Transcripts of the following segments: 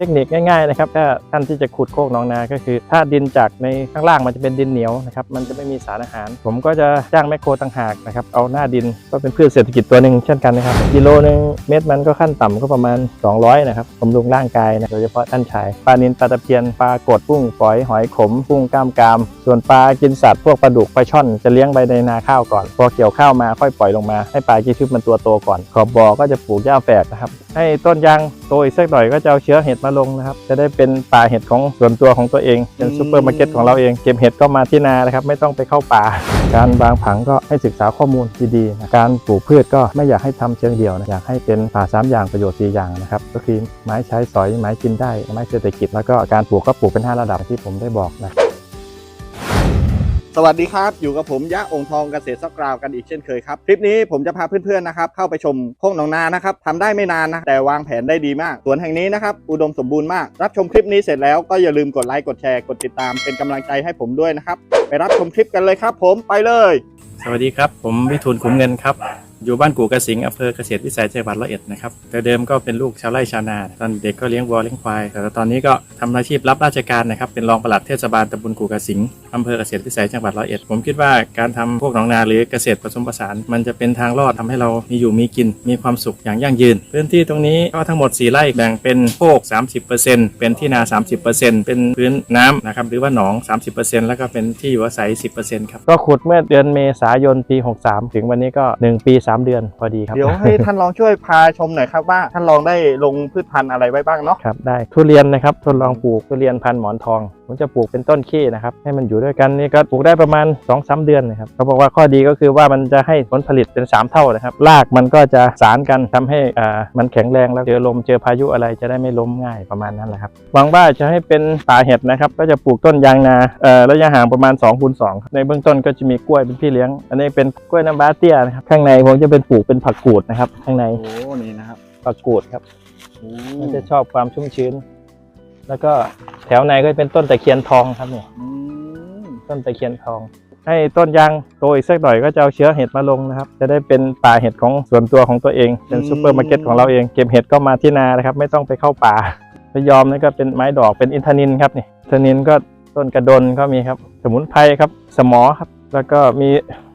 เทคนิคง่ายๆนะครับถ้าท่านที่จะขุดโคกหนองนาก็คือ ถ้าดินจากในข้างล่างมันจะเป็นดินเหนียวนะครับมันจะไม่มีสารอาหาร ผมก็จะจ้างแมคโครต่างหากนะครับเอาหน้าดินก็เป็นพืชเศรษฐกิจตัวหนึ่งเช่นกันนะครับกิโลหนึ่งเม็ดมันก็ขั้นต่ำก็ประมาณ 200นะครับบำรุงร่างกายนะโดยเฉพาะท่านชายปลานินปลาตะเพียนปลากดกุ้งฝอยหอยขมกุ้งกล้ามกราม ส่วนปลากินสัตว์พวกปลาดุกปลาช่อนจะเลี้ยงไปในนาข้าวก่อน พอเกี่ยวข้าวมาค่อยปล่อยลงมาให้ปลากินทึบมันตัวโตก่อน ขอบบ่อก็จะปลูกหญ้าแฝกนะครับให้ต้นยางโตอีกสักหน่อยก็จะเอาเชื้อเห็ดมาลงนะครับ จะได้เป็นป่าเห็ดของส่วนตัวของตัวเอง เป็นซูเปอร์มาร์เก็ตของเราเอง เก็บเห็ดก็มาที่นานะครับ ไม่ต้องไปเข้าป่า การวางผังก็ให้ศึกษาข้อมูลดีๆนะการปลูกพืชก็ไม่อยากให้ทำเชิงเดียวนะอยากให้เป็นป่าสามอย่างประโยชน์สี่อย่างนะครับก็คือไม้ใช้สอยไม้กินได้ไม้เศรษฐกิจแล้วก็การปลูกก็ปลูกเป็นห้าระดับที่ผมได้บอกนะ สวัสดีครับ อยู่กับผมยะองค์ทองเกษตรซักกราวกันอีกเช่นเคยครับ คลิปนี้ผมจะพาเพื่อนๆนะครับเข้าไปชมโค้งหนองนานะครับทำได้ไม่นานนะแต่วางแผนได้ดีมากสวนแห่งนี้นะครับอุดมสมบูรณ์มาก รับชมคลิปนี้เสร็จแล้วก็อย่าลืมกดไลค์กดแชร์กดติดตามเป็นกำลังใจให้ผมด้วยนะครับ ไปรับชมคลิปกันเลยครับ ผมไปเลย สวัสดีครับ ผมวิทูลขุมเงินครับ อยู่บ้านกู่กระสิงอำเภอเกษตรวิสัยจังหวัดร้อยเอ็ดนะครับแต่เดิมก็เป็นลูกชาวไร่ชาวนา ตอนเด็กก็เลี้ยงวัวเลี้ยงควาย แต่ตอนนี้ก็ทำอาชีพรับราชการนะครับ เป็นรองปลัดเทศบาลตำบลกู่กระสิงอำเภอเกษตรวิสัยจังหวัดร้อยเอ็ด ผมคิดว่าการทำพวกหนองนาหรือเกษตรผสมผสาน มันจะเป็นทางรอดทำให้เรามีอยู่มีกิน มีความสุขอย่างยั่งยืน พื้นที่ตรงนี้ก็ทั้งหมด 4 ไร่แบ่งเป็นโคก 30%เป็นที่นา 30%เป็นพื้นน้ำนะครับหรือว่าหนอง 30%แล้วก็เป็นที่อยู่อาศัย 10%ครับก็ขุดเมื่อเดือนเมษายนปี 63 ถึงวันนี้ก็ 1 ปี3 เดือนพอดีครับ เดี๋ยวให้ท่านลองช่วยพาชมหน่อยครับว่าท่านลองได้ลงพืชพันธุ์อะไรไว้บ้างเนาะครับได้ทุเรียนนะครับทดลองปลูกทุเรียนพันธุ์หมอนทองผมจะปลูกเป็นต้นขี้นะครับให้มันอยู่ด้วยกันนี่ก็ปลูกได้ประมาณ2อสเดือนนะครับเขาบอกว่าข้อดีก็คือว่ามันจะให้ผลผลิตเป็น 3 เท่านะครับรากมันก็จะสารกันทำให้อ่ามันแข็งแรงแล้วเจอลมเจอพายุอะไรจะได้ไม่ล้มง่ายประมาณนั้นแหละครับหวังว่าจะให้เป็นป่าเห็ดนะครับก็จะปลูกต้นยางนาเอ่อระยะห่างประมาณ2คูณ2ครับในเบื้องต้นก็จะมีกล้วยเป็นพี่เลี้ยง อันนี้เป็นกล้วยน้ำว้าเตี้ยนะครับข้างในผมจะเป็นปลูกเป็นผักกูดนะครับ ข้างในโอ้นี่นะครับผักกูดครับโอ้มันจะชอบความชุ่มชื้น แล้วก็แถวในก็เป็นต้นตะเคียนทองครับเนี่ยอืมต้นตะเคียนทอง ให้ต้นยางโตอีกสักหน่อยก็จะเอาเชื้อเห็ดมาลงนะครับ จะได้เป็นป่าเห็ดของส่วนตัวของตัวเองเป็นซูเปอร์มาร์เก็ตของเราเองเก็บเห็ดก็มาที่นานะครับ ไม่ต้องไปเข้าป่าพยอมนี่ก็เป็นไม้ดอกเป็นอินทนินครับนี่อินทนินก็ต้นกระดนก็มีครับ สมุนไพรครับ สมอครับ แล้วก็มี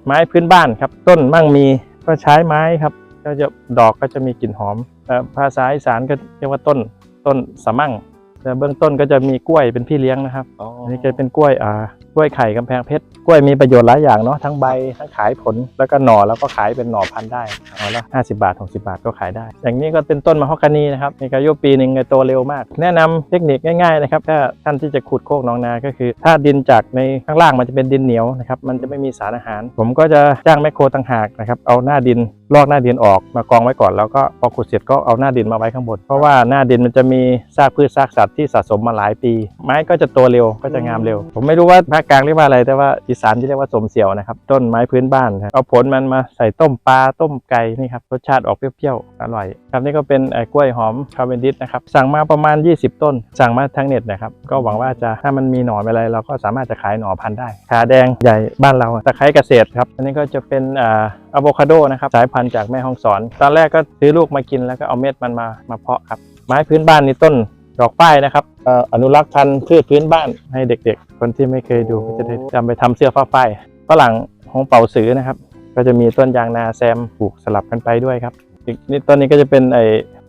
ไม้พื้นบ้านครับ ต้นมั่งมี ก็ใช้ไม้ครับ ก็จะดอกก็จะมีกลิ่นหอมเอ่อภาษาอีสานก็เรียกว่าต้นต้นสะมั่งแต่เบื้องต้นก็จะมีกล้วยเป็นพี่เลี้ยงนะครับอ๋ออันนี้จะเป็นกล้วยอ่า กล้วยไข่กำแพงเพชรกล้วยมีประโยชน์หลายอย่างเนาะทั้งใบทั้งขายผลแล้วก็หน่อแล้วก็ขายเป็นหน่อพันธุ์ได้หน่อละ50บาท60บาทก็ขายได้ อย่างนี้ก็เป็นต้นมะฮอกกานีนะครับมีอายุปีหนึ่งโตเร็วมาก แนะนำเทคนิคง่ายๆนะครับถ้าท่านที่จะขุดโคกหนองนาก็คือ ถ้าดินจากในข้างล่างมันจะเป็นดินเหนียวนะครับมันจะไม่มีสารอาหาร ผมก็จะจ้างแมคโครต่างหากนะครับเอาหน้าดินลอกหน้าดินออกมากองไว้ก่อนแล้วก็พอขุดเสร็จก็เอาหน้าดินมาไว้ข้างบน เพราะว่าหน้าดินมันจะมีซากพืชซากสัตว์ที่สะสมมาหลายปี ไม้ก็จะโตเร็วก็จะงามเร็ว ผมไม่รู้ว่าภาคกลางเรียกว่าอะไรแต่ว่าอีสานที่เรียกว่าสมเสี่ยวนะครับต้นไม้พื้นบ้านครับเอาผลมันมาใส่ต้มปลาต้มไก่นี่ครับรสชาติออกเปรี้ยวๆอร่อยครับนี่ก็เป็นเอ่อกล้วยหอมคาเวนดิสนะครับสั่งมาประมาณ 20 ต้น สั่งมาทางเน็ตนะครับก็หวังว่าจะถ้ามันมีหน่ออะไรเราก็สามารถจะขายหน่อพันธุ์ได้ขาแดงใหญ่บ้านเราตะไคร้เกษตรครับอันนี้ก็จะเป็นอ่า อะโวคาโดนะครับสายพันธุ์จากแม่ฮ่องสอน ตอนแรกก็ซื้อลูกมากินแล้วก็เอาเม็ดมันมามาเพาะครับ ไม้พื้นบ้านนี่ต้นดอกป้ายนะครับออนุรักษ์พันธุ์พืชพื้นบ้านให้เด็กๆ คนที่ไม่เคยดูก็จะได้จำไปทำเสื้อผ้าฝ้ายฝรั่งของเป่าสือนะครับ ก็จะมีต้นยางนาแซมปลูกสลับกันไปด้วยครับอีกนี่ต้นนี้ก็จะเป็นไอ้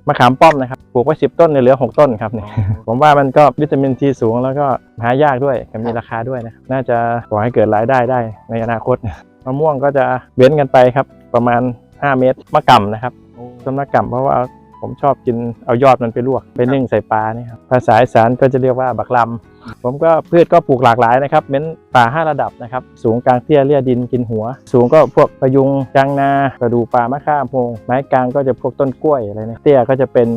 มะขามป้อมนะครับ ปลูกไว้สิบต้นเนี่ยเหลือหกต้นครับเนี่ยผมว่ามันก็วิตามินซีสูงแล้วก็หายากด้วยก็มีราคาด้วยนะน่าจะก่อให้เกิดรายได้ได้ในอนาคต มะม่วงก็จะเว้นกันไปครับ ประมาณ 5 เมตรมะก่ำนะครับต้นมะกำเพราะว่า ผมชอบกินเอายอดมันไปลวกไปนึ่งใส่ปลาเนี่ครับภาษาอีสานก็จะเรียกว่าบักลำผมก็พืชก็ปลูกหลากหลายนะครับเม้นป่าห้าระดับนะครับ สูงกลางเตี้ยเลี่ยดินกินหัว สูงก็พวกประยุงจางนากระดูป่ามะข่าโพงไม้กลางก็จะพวกต้นกล้วยอะไรเนี่ยเตี้ยก็จะเป็น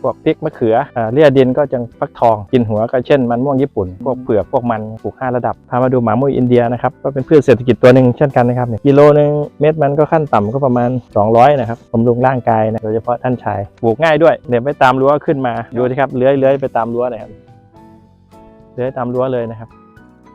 พวกพริกมะเขืออเลี่ยดินก็จะฟักทองกินหัวก็เช่นมันม่วงญี่ปุ่น พวกเผือกพวกมันปลูกห้าระดับพามาดูหมามุ้ยอินเดียนะครับก็เป็นพืชเศรษฐกิจตัวหนึ่งเช่นกันนะครับเนี่ยกิโลหนึ่งเม็ดมันก็ขั้นต่ำก็ประมาณ 200 นะครับบำรุงร่างกายนะโดยเฉพาะท่านชายปลูกง่ายด้วยเดี๋ยวไปตามรั้วขึ้นมาดูสิครับเลื้อยเลื้อยไปตามรั้วหน่อยครับเลื้อยตามรั้วเลยนะครับ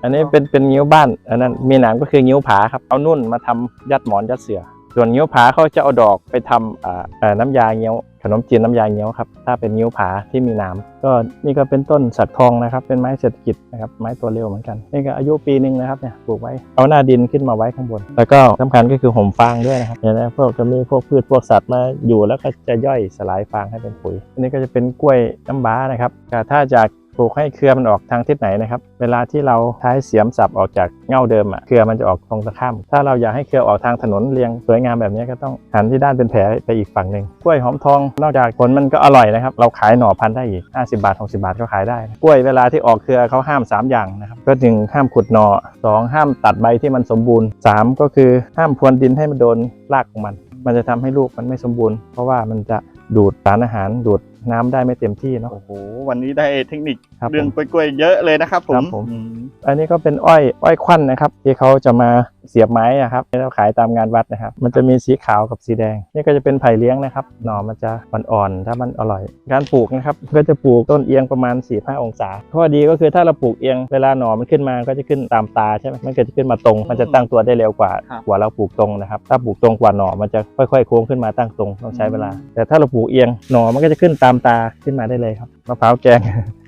อันนี้เป็นเป็นงิ้วบ้านอันนั้นมีหนามก็คืองิ้วผาครับเอานุ่นมาทำยัดหมอนยัดเสือ ส่วนเงี้ยวผาเขาจะเอาดอกไปทำน้ำยาเงี้ยว ขนมจีนน้ำยาเงี้ยวครับถ้าเป็นเงี้ยวผาที่มีหนาก็นี่ก็เป็นต้นสักทองนะครับ เป็นไม้เศรษฐกิจนะครับไม้ตัวเร็วเหมือนกันนี่ก็อายุปีหนึ่งนะครับเนี่ยปลูกไว้เอาหน้าดินขึ้นมาไว้ข้างบน แล้วก็สำคัญก็คือห่มฟางด้วยนะครับเนี่ยนะพวกจะมีพวกพืชพวกสัตว์มาอยู่แล้วก็จะย่อยสลายฟางให้เป็นปุ๋ยอันนี้ก็จะเป็นกล้วยน้ำว้านะครับแต่ถ้าจาก ปลูกให้เครือมันออกทางทิศไหนนะครับ เวลาที่เราใช้เสียมสับออกจากเง่าเดิมอะเครือมันจะออกตรงตะข้าม ถ้าเราอยากให้เครือออกทางถนนเรียงสวยงามแบบนี้ก็ต้องหันที่ด้านเป็นแผลไปอีกฝั่งหนึ่งกล้วยหอมทอง นอกจากผลมันก็อร่อยนะครับ เราขายหน่อพันธุ์ได้อีก 50 บาท 60 บาทก็ขายได้ กล้วยเวลาที่ออกเครือเขาห้าม 3 อย่างนะครับก็หนึ่งห้ามขุดหน่อสองห้ามตัดใบที่มันสมบูรณ์สามก็คือห้ามพรวนดินให้มันโดนรากของมัน มันจะทำให้ลูกมันไม่สมบูรณ์ เพราะว่ามันจะดูดสารอาหารดูดน้ำได้ไม่เต็มที่เนาะโอ้โหวันนี้ได้เทคนิคครับผมเรื่องกล้วยๆเยอะเลยนะครับผครัมบผมอืมอันนี้ก็เป็นอ้อยอ้อยควันนะครับ ที่เขาจะมาเสียบไม้อะครับให้เราขายตามงานวัดนะครับ มันจะมีสีขาวกับสีแดง นี่ก็จะเป็นไผ่เลี้ยงนะครับ หน่อมันจะอ่อนๆถ้ามันอร่อย การปลูกนะครับก็จะปลูกต้นเอียงประมาณ4-5องศาข้อดีก็คือถ้าเราปลูกเอียงเวลาหน่อมันขึ้นมาก็จะขึ้นตามตาใช่ไหมมันก็จะขึ้นมาตรง มันจะตั้งตัวได้เร็วกว่ากว่าเราปลูกตรงนะครับ ถ้าปลูกตรงกว่าหน่อมันจะค่อยๆโค้งขึ้นมาตั้งตรงต้องใช้เวลา แต่ถ้าเราปลูกเอียงหน่อมันก็จะขึ้นตามตาขึ้นมาได้เลยครับมะพร้าวแกง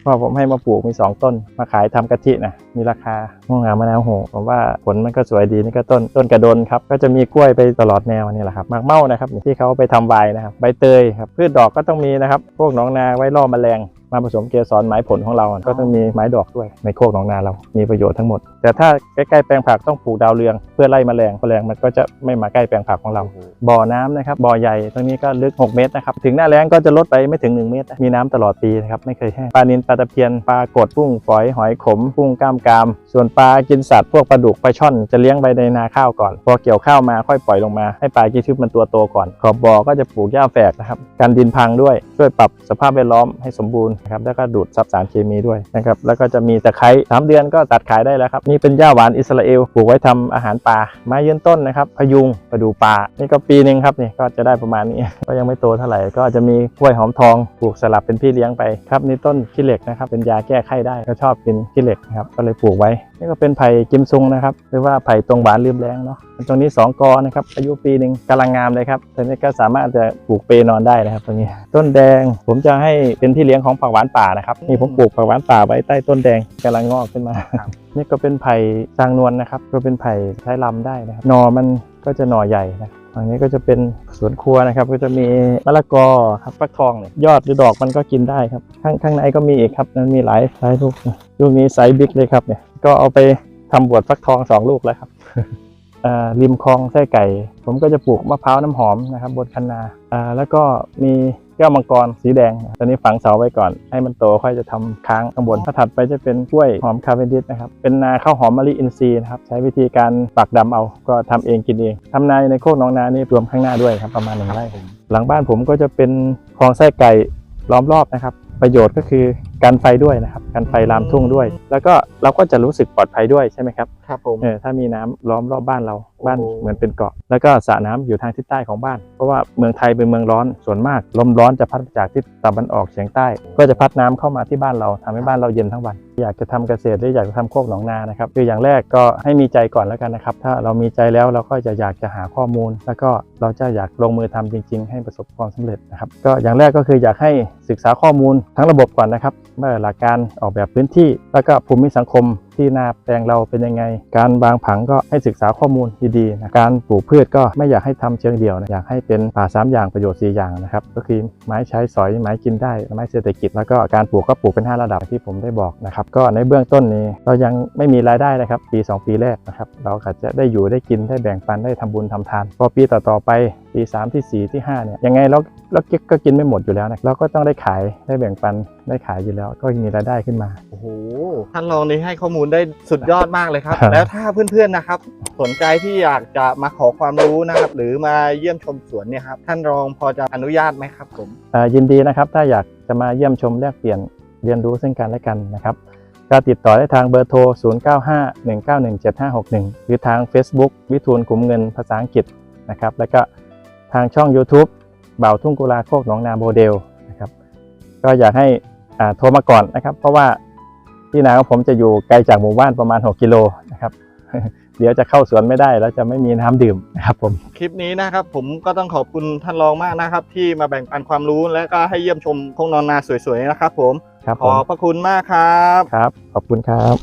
พ่อผมให้มาปลูกมี 2 ต้น มาขายทำกะทินะมีราคาม่วงงามมะนาวโหผมว่าผลมันก็สวยดีนี่ก็ต้นต้นกระโดนครับก็จะมีกล้วยไปตลอดแนวนี่แหละครับหมากเม่านะครับที่เขาไปทำไวน์นะครับใบเตยครับพืชดอกก็ต้องมีนะครับพวกหนองนาไว้ล่อแมลง มาผสมเกสรไม้ผลของเราอะก็ต้องมีไม้ดอกด้วยในโคกหนองนาเรา มีประโยชน์ทั้งหมด แต่ถ้าใกล้ๆแปลงผักต้องปลูกดาวเรือง เพื่อไล่แมลงแมลงมันก็จะไม่มาใกล้แปลงผักของเรา บ่อน้ำนะครับ บ่อใหญ่ตรงนี้ก็ลึก 6 เมตรนะครับ ถึงหน้าแล้งก็จะลดไปไม่ถึง 1 เมตรนะมีน้ำตลอดปีนะครับ ไม่เคยแห้ง ปลานิลปลาตะเพียน ปลากดกุ้งฝอย หอยขมกุ้งกล้ามกราม ส่วนปลากินสัตว์พวกปลาดุก ปลาช่อน จะเลี้ยงไว้ในนาข้าวก่อน พอเกี่ยวข้าวมาค่อยปล่อยลงมา ให้ปลากินทึบมันตัวโตก่อน ขอบบ่อก็จะปลูกหญ้าแฝกนะครับ กันดินพังด้วย ช่วยปรับสภาพแวดล้อมให้สมบูรณ์นะครับแล้วก็ดูดซับสารเคมีด้วยนะครับแล้วก็จะมีตะไคร้สามเดือนก็ตัดขายได้แล้วครับนี่เป็นหญ้าหวานอิสราเอลปลูกไว้ทำอาหารปลาไม้ยืนต้นนะครับพยุงประดูปลานี่ก็ปีหนึ่งครับนี่ก็จะได้ประมาณนี้ ก็ยังไม่โตเท่าไหร่ก็จะมีกล้วยหอมทองปลูกสลับเป็นพี่เลี้ยงไปครับนี่ต้นขี้เหล็กนะครับเป็นยาแก้ไข้ได้ก็ชอบกินขี้เหล็กครับก็เลยปลูกไว้ นี่ก็เป็นไผ่กิมซุงนะครับ หรือว่าไผ่ตรงหวานลืมแรงเนาะตรงนี้ 2 กอนะครับ อายุปีหนึ่งกำลังงามเลยครับตรงนี้ก็สามารถจะปลูกเปนอนได้นะครับตรงนี้ ต้นแดงผมจะให้เป็นที่เลี้ยงของผักหวานป่านะครับนี่ผมปลูกผักหวานป่าไว้ใต้ต้นแดงกำลังงอกขึ้นมา นี่ก็เป็นไผ่สร้างนวลนะครับ ก็เป็นไผ่ใช้ลำได้นะครับหนอมันก็จะหน่อใหญ่นะ ฝั่งนี้ก็จะเป็นสวนครัวนะครับ ก็จะมีมะละกอครับฟักทองเนี่ยยอดหรือดอกมันก็กินได้ครับ ข้างข้างในก็มีอีกครับมันมีหลายหลายลูกลูกนี้ไซส์บิ๊กเลยครับเนี่ยก็เอาไปทำบวชฟักทองสองลูกแล้วครับริมคลองไส้ไก่ ผมก็จะปลูกมะพร้าวน้ำหอมนะครับบนคันนาแล้วก็มี แก้วมังกรสีแดง ตอนนี้ฝังเสาไว้ก่อน ให้มันโตค่อยจะทำค้างข้างบนถ้าถัดไปจะเป็นกล้วยหอมคาเวนดิสนะครับ เป็นนาข้าวหอมมะลิอินทรีย์นะครับใช้วิธีการปักดำเอา ก็ทำเองกินเองทำนาในโคกหนองนานี่รวมข้างหน้าด้วยครับประมาณหนึ่งไร่หลังบ้านผมก็จะเป็นคลองไส้ไก่ล้อมรอบนะครับ ประโยชน์ก็คือการไฟด้วยนะครับการไฟลามทุ่งด้วย แล้วก็เราก็จะรู้สึกปลอดภัยด้วยใช่ไหมครับครับผมเออถ้ามีน้ำล้อมรอบบ้านเรา บ้านโอ้เหมือนเป็นเกาะ แล้วก็สระน้ำอยู่ทางทิศใต้ของบ้าน เพราะว่าเมืองไทยเป็นเมืองร้อนส่วนมาก ลมร้อนจะพัดจากทิศตะวันออกเฉียงใต้ ก็จะพัดน้ำเข้ามาที่บ้านเราทำให้บ้านเราเย็นทั้งวัน อยากจะทำเกษตรหรืออยากจะทำโคกหนองนานะครับคืออย่างแรกก็ให้มีใจก่อนแล้วกันนะครับ ถ้าเรามีใจแล้วเราก็จะอยากจะหาข้อมูล แล้วก็เราจะอยากลงมือทำจริง ๆ ให้ประสบความสำเร็จนะครับ ก็อย่างแรกก็คืออยากให้ศึกษาข้อมูลทั้งระบบก่อนนะครับเมื่อหลักการออกแบบพื้นที่ แล้วก็ภูมิสังคม ที่นาแปลงเราเป็นยังไง การวางผังก็ให้ศึกษาข้อมูลดีๆนะการปลูกพืชก็ไม่อยากให้ทำเชิงเดียวนะอยากให้เป็นป่าสามอย่างประโยชน์สี่อย่างนะครับก็คือไม้ใช้สอยไม้กินได้ไม้เศรษฐกิจ แล้วก็การปลูกก็ปลูกเป็น 5 ระดับที่ผมได้บอกนะครับก็ในเบื้องต้นนี้เรายังไม่มีรายได้นะครับ ปี 2 ปีแรกนะครับเราอาจจะได้อยู่ได้กินได้แบ่งปันได้ทำบุญทำทาน พอปีต่อๆไปปี 3 ที่ 4 ที่5เนี่ยยังไงเราเราก็กินไม่หมดอยู่แล้วนะเราก็ต้องได้ขายได้แบ่งปันได้ขายอยู่แล้ว ก็มีรายได้ขึ้นมาโอ้โหท่านรองนี่ให้ข้อมูลได้สุดยอดมากเลยครับ ครับ แล้วถ้าเพื่อนๆนะครับ สนใจที่อยากจะมาขอความรู้นะครับ หรือมาเยี่ยมชมสวนเนี่ยครับท่านรองพอจะอนุญาตไหมครับผม อ่ายินดีนะครับ ถ้าอยากจะมาเยี่ยมชมแลกเปลี่ยนเรียนรู้ซึ่งกันและกันนะครับก็ติดต่อได้ทางเบอร์โทร 0951917561 หรือทาง Facebook วิทูลกลุ่มเงินภาษาอังกฤษนะครับ แล้วก็ทางช่อง YouTube เบาทุ่งกุลาโคกหนองนาโมเดลนะครับ ก็อยากให้อ่าโทรมาก่อนนะครับ เพราะว่า ที่นาของผมจะอยู่ไกลจากหมู่บ้านประมาณ 6 กิโลนะครับ เดี๋ยวจะเข้าสวนไม่ได้แล้วจะไม่มีน้ำดื่มนะครับผม คลิปนี้นะครับผมก็ต้องขอบคุณท่านรองมากนะครับ ที่มาแบ่งปันความรู้และก็ให้เยี่ยมชมโคกนอนนาสวยๆนะครับ ผมครับขผอมบพระคุณมากครับครับ ขอบคุณครับ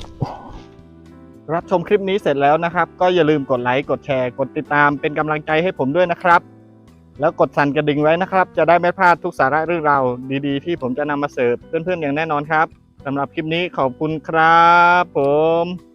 รับชมคลิปนี้เสร็จแล้วนะครับ ก็อย่าลืมกดไลค์กดแชร์กดติดตามเป็นกำลังใจให้ผมด้วยนะครับ แล้วกดสั่นกระดิ่งไว้นะครับ จะได้ไม่พลาดทุกสาระเรื่องราวดีๆ ที่ผมจะนำมาเสิร์ฟเพื่อนๆอย่างแน่นอนครับ สำหรับคลิปนี้ขอบคุณครับผม